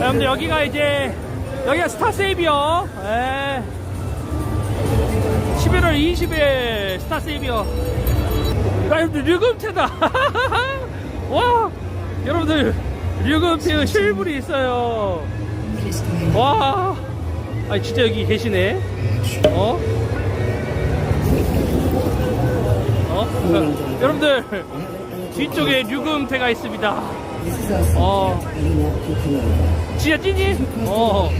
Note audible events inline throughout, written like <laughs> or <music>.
여러분들 여기가 이제 여기가 스타세이비어 예. 11월 20일 스타세이비어 아, 여러분들 류금태다. <laughs> 와 여러분들 류금태 실물이 있어요. 와 아니 진짜 여기 계시네. 어? 어? 여러분들 뒤쪽에 류금태가 있습니다 어 진짜 찐이? 어.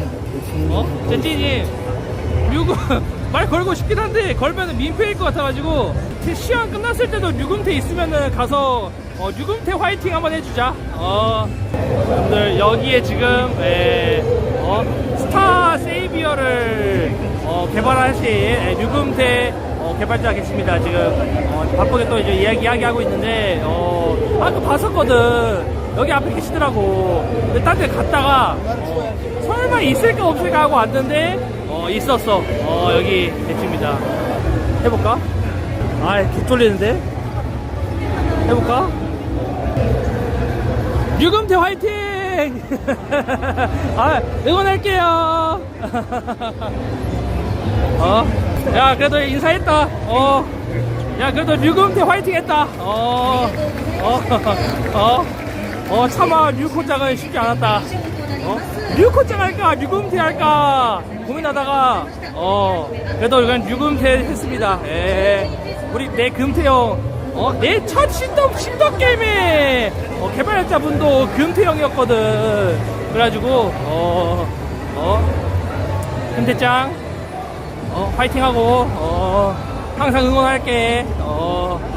어? 진짜 찐이. 류금, <laughs> 말 걸고 싶긴 한데, 걸면은 민폐일 것 같아가지고, 그 시간 끝났을 때도 류금태 있으면은 가서, 어, 류금태 화이팅 한번 해주자. 어. 여러분들, 여기에 지금, 에, 어, 스타 세이비어를, 어, 개발하신, 에, 류금태, 어, 개발자 계십니다. 지금, 어, 바쁘게 또 이제 이야기, 이야기하고 있는데, 어, 아까 봤었거든. 여기 앞에 계시더라고. 근데 딴 데 갔다가 어, 설마 있을까 없을까 하고 왔는데 어, 있었어. 어, 여기 계십니다. 해볼까? 아, 개 쫄리는데? 해볼까? 유금태 화이팅! <laughs> 아, 응원할게요. <laughs> 어? 야, 그래도 인사했다. 어. 야, 그래도 류금태 화이팅 했다. 어. 어. <laughs> 어. 어, 차마 류코짱은 쉽지 않았다. 어? 류코짱 할까? 류금태 할까? 고민하다가, 어. 그래도 이건 류금태 했습니다. 예. 우리 내 금태 형. 어, 내 첫 신덕, 신덕 게임에, 어, 개발자분도 금태 형이었거든. 그래가지고, 어, 어, 금태짱, 어, 파이팅하고, 어, 항상 응원할게. 어,